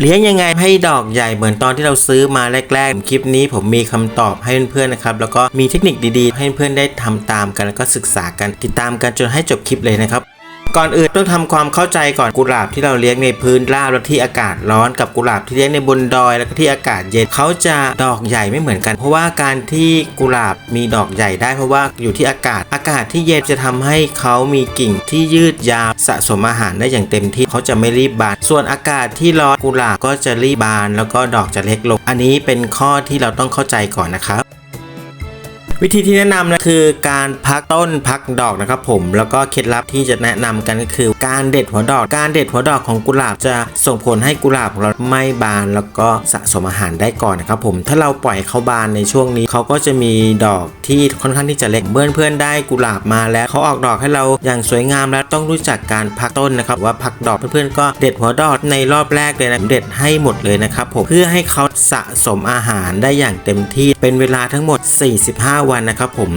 เลี้ยงยังไงให้ดอกใหญ่เหมือนตอนที่เราซื้อมาแรกๆ คลิปนี้ผมมีคำตอบให้เพื่อนๆนะครับ แล้วก็มีเทคนิคดีๆ ให้เพื่อนๆได้ทำตามกันแล้วก็ศึกษากันติดตามกันจนให้จบคลิปเลยนะครับ ก่อนอื่นต้องทำความเข้าใจก่อนกุหลาบที่เราเลี้ยงในพื้นราบและที่อากาศร้อนกับกุหลาบที่เลี้ยงในบนดอยแล้วก็ที่อากาศเย็นเขาจะดอกใหญ่ไม่เหมือนกัน เพราะว่าการที่กุหลาบมีดอกใหญ่ได้เพราะว่าอยู่ที่อากาศ อากาศที่เย็นจะทำให้เขามีกิ่งที่ยืดยาวสะสมอาหารได้อย่างเต็มที่เขาจะไม่รีบบาน ส่วนอากาศที่ร้อนกุหลาบก็จะรีบบาน แล้วก็ดอกจะเล็กลง อันนี้เป็นข้อที่เราต้องเข้าใจก่อนนะครับ วิธีที่แนะนำนะคือการพักต้นพักดอกนะครับผมแล้วก็เคล็ดลับที่จะแนะนำกันก็คือ การเด็ดหัวดอก การเด็ดหัวดอกของกุหลาบจะส่งผลให้กุหลาบของเราไม่บานแล้วก็สะสมอาหารได้ก่อนนะครับผมถ้าเราปล่อยเขาบานในช่วงนี้เขาก็จะมีดอกที่ค่อนข้างที่จะเล็กเพื่อนเพื่อนได้กุหลาบมาแล้วเขาออกดอกให้เราอย่างสวยงามแล้วต้องรู้จักการพักต้นนะครับว่าพักดอกเพื่อนๆก็เด็ดหัวดอกในรอบแรกเลยนะเด็ดให้หมดเลยนะครับผมเพื่อให้เขาสะสมอาหารได้อย่างเต็มที่เป็นเวลาทั้งหมด 45วันนะครับผม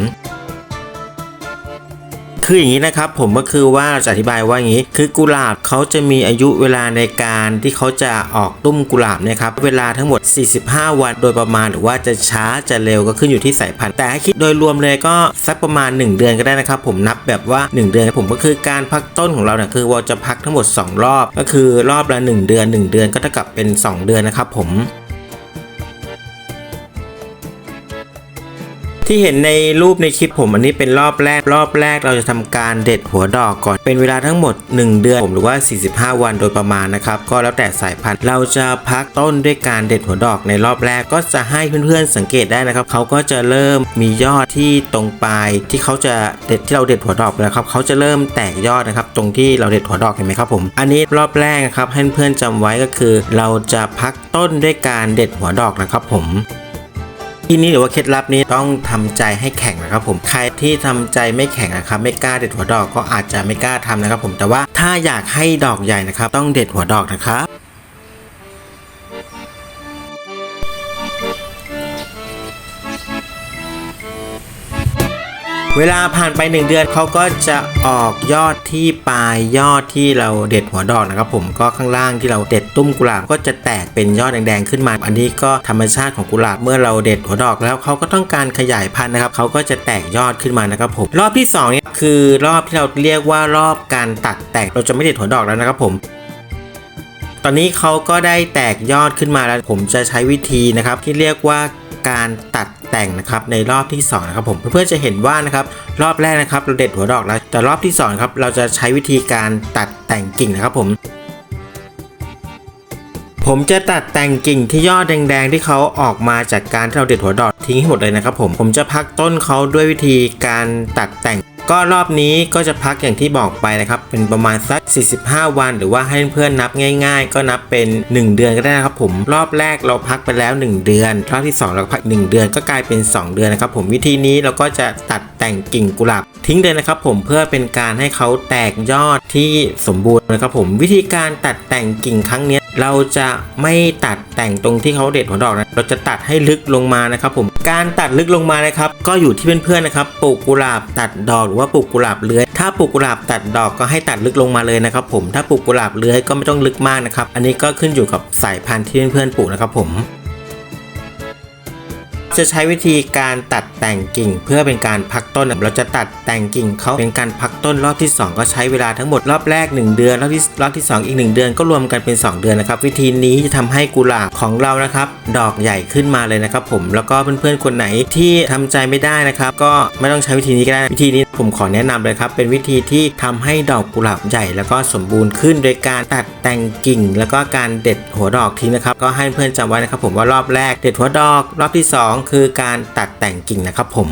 คืออย่างนี้นะครับผมก็คือว่าจะอธิบายว่าอย่างนี้คือกุหลาบเขาจะมีอายุเวลาในการที่เขาจะออกตุ้มกุหลาบนะครับเวลาทั้งหมด 45 วันโดยประมาณหรือว่าจะช้าจะเร็วก็ขึ้นอยู่ที่สายพันธุ์แต่คิดโดยรวมเลยก็สักประมาณ 1 เดือนก็ได้นะครับ ผมนับแบบว่า 1 เดือนผมก็คือการพักต้นของเราเนี่ยคือเราจะพักทั้งหมด 2 รอบ ก็คือรอบละ 1 เดือน 1 เดือนก็เท่ากับเป็น 2 เดือนนะครับผม ที่เห็นในรูปในคลิปผมอันนี้เป็นรอบแรก รอบแรกเราจะทำการเด็ดหัวดอกก่อน เป็นเวลาทั้งหมด 1 เดือนผมหรือว่า 45 วันโดยประมาณนะครับ ก็แล้วแต่สายพันธุ์ เราจะพักต้นด้วยการเด็ดหัวดอกในรอบแรกก็จะให้เพื่อนๆสังเกตได้นะครับ เขาก็จะเริ่มมียอดที่ตรงปลายที่เขาจะเด็ดที่เราเด็ดหัวดอกไปแล้วครับ เขาจะเริ่มแตกยอดนะครับ ตรงที่เราเด็ดหัวดอกเห็นไหมครับผม อันนี้รอบแรกนะครับให้เพื่อนๆจำไว้ก็คือ เราจะพักต้นด้วยการเด็ดหัวดอกนะครับผม ที่นี้หรือว่าเคล็ดลับนี้ต้องทำใจให้แข็งนะครับผมใครที่ทำใจไม่แข็งนะครับไม่กล้าเด็ดหัวดอกก็อาจจะไม่กล้าทำนะครับผมแต่ว่าถ้าอยากให้ดอกใหญ่นะครับต้องเด็ดหัวดอกนะครับ เวลาผ่านไป 1 เดือนเขาก็จะออกยอดที่ปลายยอดที่เราเด็ดหัวดอกนะครับผมก็ข้างล่างที่เราเด็ดตุ้มกุหลาบก็จะแตกเป็นยอดแดงๆขึ้นมา อันนี้ก็ธรรมชาติของกุหลาบเมื่อเราเด็ดหัวดอกแล้วเขาก็ต้องการขยายพันธุ์นะครับเขาก็จะแตกยอดขึ้นมานะครับผมรอบที่2เนี่ยคือรอบที่เราเรียกว่ารอบการตัดแต่งเราจะไม่เด็ดหัวดอกแล้วนะครับผมตอนนี้เขาก็ได้แตกยอดขึ้นมาแล้วผมจะใช้วิธีนะครับที่เรียกว่า การตัดแต่งนะครับในรอบที่2นะครับผมเพื่อนๆจะเห็นว่านะครับรอบแรกนะครับเราเด็ดหัวดอกแล้วแต่รอบที่2ครับเราจะใช้วิธีการตัดแต่งกิ่งนะครับผมผมจะตัดแต่งกิ่งที่ยอดแดงๆ ที่เขาออกมาจากการที่เราเด็ดหัวดอกทิ้งให้หมดเลยนะครับผม ผมจะพักต้นเขาด้วยวิธีการตัดแต่ง ก็รอบนี้ก็จะพักอย่างที่บอกไปนะครับ เป็นประมาณสัก 45 วัน หรือว่าให้เพื่อนนับง่าย ๆ ก็นับเป็น 1 เดือนก็ได้นะครับผมรอบแรกเราพักไปแล้ว 1 เดือน รอบที่ 2 เราพัก 1 เดือนก็กลายเป็น 2 เดือนนะครับผมวิธีนี้เราก็จะตัดแต่งกิ่งกุหลาบทิ้งเลยนะครับผมเพื่อเป็นการให้เขาแตกยอดที่สมบูรณ์นะครับผมวิธีการตัดแต่งกิ่งครั้งนี้เราจะไม่ตัดแต่งตรงที่เขาเด็ดหัวดอกนะ เราจะตัดให้ลึกลงมานะครับผม การตัดลึกลงมานะครับ ก็อยู่ที่เพื่อนๆนะครับ ปลูกกุหลาบตัดดอกหรือว่าปลูกกุหลาบเลื้อย ถ้าปลูกกุหลาบตัดดอกก็ให้ตัดลึกลงมาเลยนะครับ ผม ถ้าปลูกกุหลาบเลื้อยก็ไม่ต้องลึกมากนะครับ อันนี้ก็ขึ้นอยู่กับสายพันธุ์ที่เพื่อนๆปลูกนะครับผม จะใช้วิธีการตัดแต่งกิ่ง เพื่อเป็นการพักต้น เราจะตัดแต่งกิ่งเขาเป็นการพักต้นรอบที่ 2 ก็ใช้เวลาทั้งหมดรอบแรก 1 เดือนรอบที่รอบที่ 2 อีก 1 เดือนก็รวมกันเป็น 2 เดือนนะครับ วิธีนี้จะทำให้กุหลาบของเรานะครับ ดอกใหญ่ขึ้นมาเลยนะครับ ผมแล้วก็เพื่อนๆคนไหนที่ทำใจไม่ได้นะครับ ก็ไม่ต้องใช้วิธีนี้ก็ได้วิธีนี้ ผมขอแนะนำเลยครับ เป็นวิธีที่ทำให้ดอกกุหลาบใหญ่แล้วก็สมบูรณ์ขึ้น โดยการตัดแต่งกิ่ง แล้วก็การเด็ดหัวดอกทิ้งนะครับ ก็ให้เพื่อนจำไว้นะครับผมว่ารอบแรกเด็ดหัวดอก รอบที่ 2 คือการตัดแต่งกิ่งนะครับผม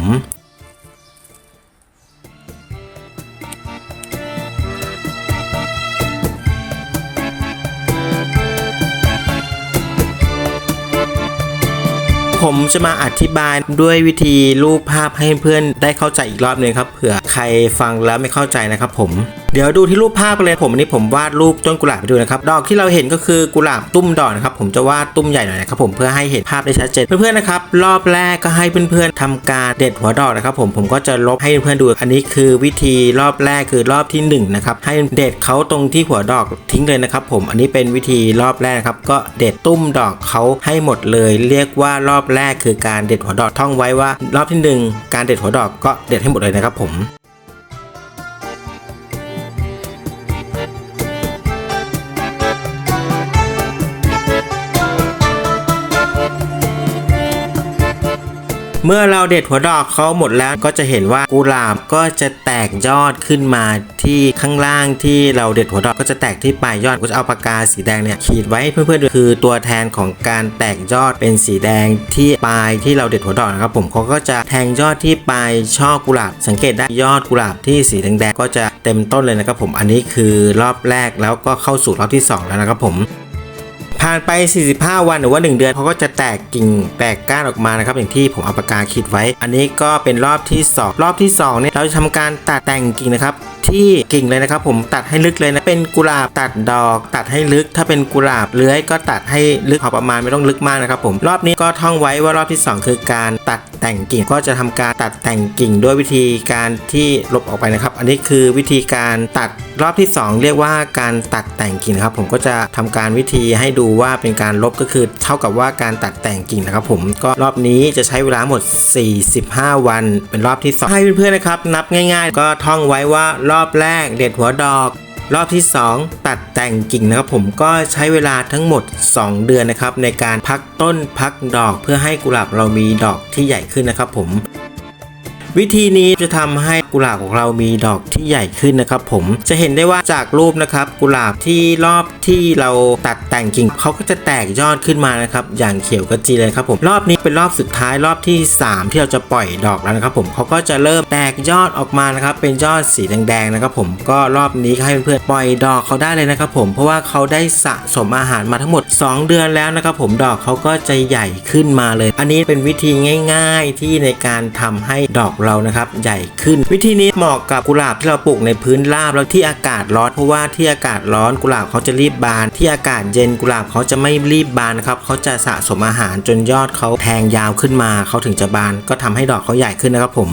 ผมจะมาอธิบายด้วยวิธีรูปภาพให้เพื่อนได้เข้าใจอีกรอบหนึงครับเผื่อใครฟังแล้วไม่เข้าใจนะครับผมเดี๋ยวดูที่รูปภาพกันเลยผมอันนี้ผมวาดรูปต้นกุหลาบไปดูนะครับดอกที่เราเห็นก็คือกุหลาบตุ้มดอกนะครับผมจะวาดตุ้มใหญ่หน่อยนะครับผมเพื่อให้เห็นภาพได้ชัดเจนเพื่อนๆนะครับรอบแรกก็ให้เพื่อนๆทำการเด็ดหัวดอกนะครับผมผมก็จะลบให้เพื่อนๆดู อันนี้คือวิธีรอบแรกคือรอบที่หนึ่งนะครับให้เด็ดเขาตรงที่หัวดอกทิ้งเลยนะครับผมอันนี้เป็นวิธีรอบแรกครับก็เด็ดตุ้มดอกเขาให้หมดเลย เรียกว่ารอบแรกคือการเด็ดหัวดอกท่องไว้ว่ารอบที่หนึ่งการเด็ดหัวดอกก็เด็ดให้หมดเลยนะครับผม เมื่อเราเด็ดหัวดอกเขาหมดแล้วก็จะเห็นว่ากุหลาบก็จะแตกยอดขึ้นมาที่ข้างล่างที่เราเด็ดหัวดอกก็จะแตกที่ปลายยอดก็จะเอาปากกาสีแดงเนี่ยขีดไว้เพื่อนๆดูคือตัวแทนของการแตกยอดเป็นสีแดงที่ปลายที่เราเด็ดหัวดอกนะครับผมเขาก็จะแทงยอดที่ปลายช่อกุหลาบ สังเกตได้ยอดกุหลาบที่สีแดงๆก็จะเต็มต้นเลยนะครับผมอันนี้คือรอบแรกแล้วก็เข้าสู่รอบที่สองแล้วนะครับผมานไป 45 วันหรือว่า 1 เดือนเขาก็จะแตกกิ่งแตกก้านออกมานะครับอย่างที่ผมเอาปากกาขีดไว้ อันนี้ก็เป็นรอบที่ 2 รอบที่2เนี่ยเราจะทำการตัดแต่งกิ่งนะครับ ที่กิ่งเลยนะครับ ผมตัดให้ลึกเลยนะเป็นกุหลาบตัดดอก ตัดให้ลึก ถ้าเป็นกุหลาบเลื้อยก็ตัดให้ลึกพอประมาณไม่ต้องลึกมากนะครับผมรอบนี้ก็ท่องไว้ว่ารอบที่ 2 คือการตัดแต่งกิ่งก็จะทำการตัดแต่งกิ่งด้วยวิธีการที่ลบออกไปนะครับ อันนี้คือวิธีการตัดรอบที่ 2 เรียกว่าการตัดแต่งกิ่งนะครับ ผมก็จะทำการวิธีให้ดูว่าเป็นการลบก็คือ เท่ากับว่าการตัดแต่งกิ่งนะครับ ผมก็รอบนี้จะใช้เวลาหมด 45 วัน เป็นรอบที่ 2 ให้เพื่อนๆนะครับ นับง่าย ๆ ก็ท่องไว้ว่ารอบอบแรกเด็ดหัวดอก รอบที่ 2 ตัดแต่งกิ่งนะครับผมก็ใช้เวลาทั้งหมด 2 เดือนนะครับ ในการพักต้นพักดอกเพื่อให้กุหลาบเรามีดอกที่ใหญ่ขึ้นนะครับผม วิธีนี้จะทำให้กุหลาบของเรามีดอกที่ใหญ่ขึ้นนะครับ ผมจะเห็นได้ว่าจากรูปนะครับกุหลาบที่รอบที่เราตัดแต่งกิ่งเขาก็จะแตกยอดขึ้นมานะครับ อย่างเขียวกระจีเลยครับผมรอบนี้เป็นรอบสุดท้ายรอบที่ 3 ที่เราจะปล่อยดอกแล้วนะครับ ผมเขาก็จะเริ่มแตกยอดออกมานะครับ เป็นยอดสีแดงๆนะครับ ผมก็รอบนี้ให้เพื่อนๆปล่อยดอกเขาได้เลยนะครับผมเพราะว่าเขาได้สะสมอาหารมาทั้งหมด 2 เดือนแล้วนะครับ ผมดอกเขาก็จะใหญ่ขึ้นมาเลย อันนี้เป็นวิธีง่าย ๆที่ในการทำให้ดอกเรานะครับ ใหญ่ขึ้นวิธีนี้เหมาะกับกุหลาบที่เราปลูกในพื้นราบแล้วที่อากาศร้อนเพราะว่าที่อากาศร้อนกุหลาบเขาจะรีบบาน ที่อากาศเย็นกุหลาบเขาจะไม่รีบบานครับเขาจะสะสมอาหารจนยอดเขาแทงยาวขึ้นมาเขาถึงจะบาน ก็ทำให้ดอกเขาใหญ่ขึ้นนะครับผม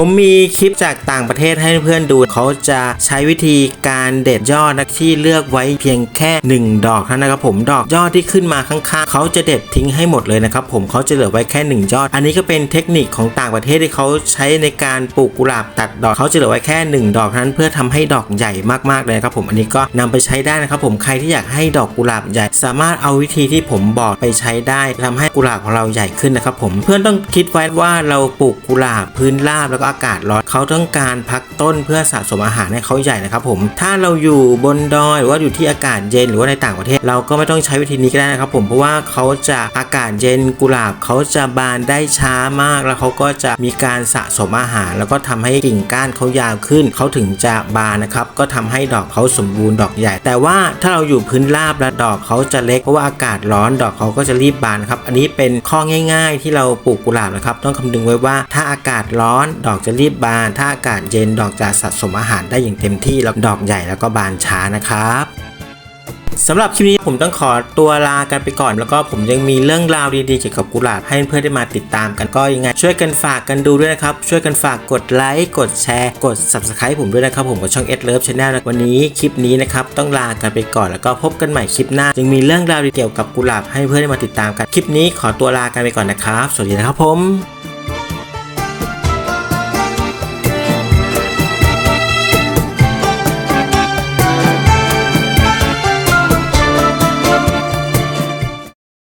ผมมีคลิปจากต่างประเทศให้เพื่อนดู เขาจะใช้วิธีการเด็ดยอดนะที่เลือกไว้เพียงแค่ 1 ดอกเท่านั้นนะครับผมดอกยอดที่ขึ้นมาข้างๆ เขาจะเด็ดทิ้งให้หมดเลยนะครับผมเขาจะเหลือไว้แค่ 1 ยอด อันนี้ก็เป็นเทคนิคของต่างประเทศที่เขาใช้ในการปลูกกุหลาบตัดดอกเขาจะเหลือไว้แค่ 1 ดอกเท่านั้นเพื่อทำให้ดอกใหญ่มากๆเลยนะครับผมอันนี้ก็นำไปใช้ได้นะครับผมใครที่อยากให้ดอกกุหลาบใหญ่ สามารถเอาวิธีที่ผมบอกไปใช้ได้ทำให้กุหลาบของเราใหญ่ขึ้นนะครับผมเพื่อนต้องคิดไว้ว่าเราปลูกกุหลาบพื้นราบแล้วก็อากาศร้อนเขาต้องการพักต้นเพื่อสะสมอาหารให้เขาใหญ่นะครับผม ถ้าเราอยู่บนดอยหรือว่าอยู่ที่อากาศเย็นหรือว่าในต่างประเทศ เราก็ไม่ต้องใช้วิธีนี้ก็ได้นะครับผมเพราะว่าเขาจะอากาศเย็นกุหลาบเขาจะบานได้ช้ามาก แล้วเขาก็จะมีการสะสมอาหาร แล้วก็ทำให้กิ่งก้านเขายาวขึ้นเขาถึงจะบานนะครับก็ทำให้ดอกเขาสมบูรณ์ดอกใหญ่ แต่ว่าถ้าเราอยู่พื้นราบแล้วดอกเขาจะเล็กเพราะว่าอากาศร้อนดอกเขาก็จะรีบบานครับอันนี้เป็นข้อง่าย ๆ ที่เราปลูกกุหลาบนะครับ ต้องคำนึงไว้ว่าถ้าอากาศร้อนดอกจะรีบบาน ถ้าอากาศเย็นดอกจะสะสมอาหารได้อย่างเต็มที่แล้วดอกใหญ่แล้วก็บานช้านะครับสำหรับคลิปนี้ผมต้องขอตัวลากันไปก่อน แล้วก็ผมยังมีเรื่องราวดีๆเกี่ยวกับกุหลาบให้เพื่อนๆได้มาติดตามกันก็ยังไง ช่วยกันฝากกันดูด้วยนะครับ ช่วยกันฝากกดไลค์กดแชร์ กด subscribe ผมด้วยนะครับ ผมกับช่อง S Love Channel นะวันนี้คลิปนี้นะครับต้องลากันไปก่อนแล้วก็พบกันใหม่คลิปหน้ายังมีเรื่องราวดีๆเกี่ยวกับกุหลาบให้เพื่อนๆได้มาติดตามกันคลิปนี้ขอตัวลากันไปก่อนนะครับ สวัสดีนะครับผม